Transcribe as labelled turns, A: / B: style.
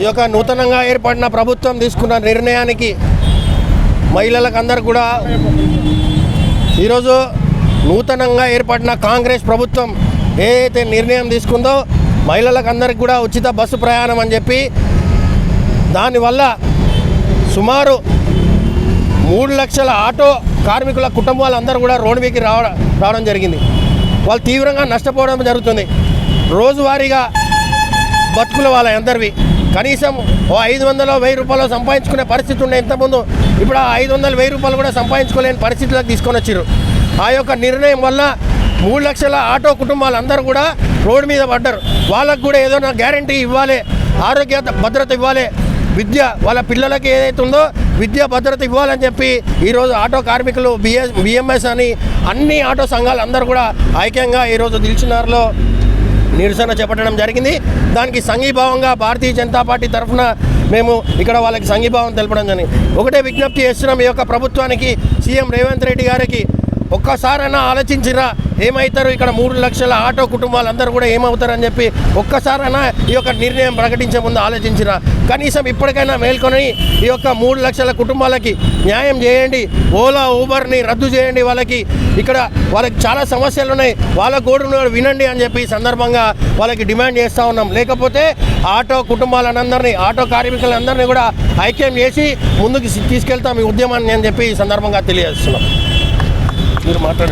A: ఈ యొక్క నూతనంగా ఏర్పడిన ప్రభుత్వం తీసుకున్న నిర్ణయానికి మహిళలకు అందరు కూడా ఈరోజు నూతనంగా ఏర్పడిన కాంగ్రెస్ ప్రభుత్వం ఏదైతే నిర్ణయం తీసుకుందో మహిళలకు అందరికి కూడా ఉచిత బస్సు ప్రయాణం అని చెప్పి దానివల్ల సుమారు మూడు లక్షల ఆటో కార్మికుల కుటుంబాలందరూ కూడా రోడ్డు మీదకి రావడం రావడం జరిగింది. వాళ్ళు తీవ్రంగా నష్టపోవడం జరుగుతుంది. రోజువారీగా బతుకుల వాళ్ళ అందరివి కనీసం ఓ ఐదు వందలు వెయ్యి రూపాయలు సంపాదించుకునే పరిస్థితి ఉండే ఇంతకుముందు ఇప్పుడు ఆ ఐదు వందలు వెయ్యి రూపాయలు కూడా సంపాదించుకోలేని పరిస్థితులకు తీసుకొని వచ్చారు ఆ యొక్క నిర్ణయం వల్ల మూడు లక్షల ఆటో కుటుంబాలు అందరూ కూడా రోడ్డు మీద పడ్డారు. వాళ్ళకు కూడా ఏదో నా గ్యారంటీ ఇవ్వాలి ఆరోగ్య భద్రత ఇవ్వాలి విద్య వాళ్ళ పిల్లలకి ఏదైతే ఉందో విద్య భద్రత ఇవ్వాలని చెప్పి ఈరోజు ఆటో కార్మికులు బిఎస్ బిఎంఎస్ అని అన్ని ఆటో సంఘాలు అందరూ కూడా ఐక్యంగా ఈరోజు దిల్చునార్లో నిరసన చేపట్టడం జరిగింది. దానికి సంఘీభావంగా భారతీయ జనతా పార్టీ తరఫున మేము ఇక్కడ వాళ్ళకి సంఘీభావం తెలపడం జరిగింది. ఒకటే విజ్ఞప్తి చేస్తున్నాం ఈ యొక్క ప్రభుత్వానికి సీఎం రేవంత్ రెడ్డి గారికి ఒక్కసారైనా ఆలోచించిరా ఏమవుతారు ఇక్కడ మూడు లక్షల ఆటో కుటుంబాలందరూ కూడా ఏమవుతారని చెప్పి ఒక్కసారైనా ఈ యొక్క నిర్ణయం ప్రకటించే ముందు ఆలోచించిరా. కనీసం ఇప్పటికైనా మేల్కొని ఈ యొక్క మూడు లక్షల కుటుంబాలకి న్యాయం చేయండి. ఓలా ఊబర్ని రద్దు చేయండి వాళ్ళకి. ఇక్కడ వాళ్ళకి చాలా సమస్యలు ఉన్నాయి వాళ్ళ గోడును వినండి అని చెప్పి సందర్భంగా వాళ్ళకి డిమాండ్ చేస్తూ ఉన్నాం. లేకపోతే ఆటో కుటుంబాలందరినీ ఆటో కార్మికులందరినీ కూడా ఐక్యం చేసి ముందుకు తీసుకెళ్తాం ఈ ఉద్యమాన్ని అని చెప్పి ఈ సందర్భంగా తెలియజేస్తున్నాం. మీరు మాట్లాడండి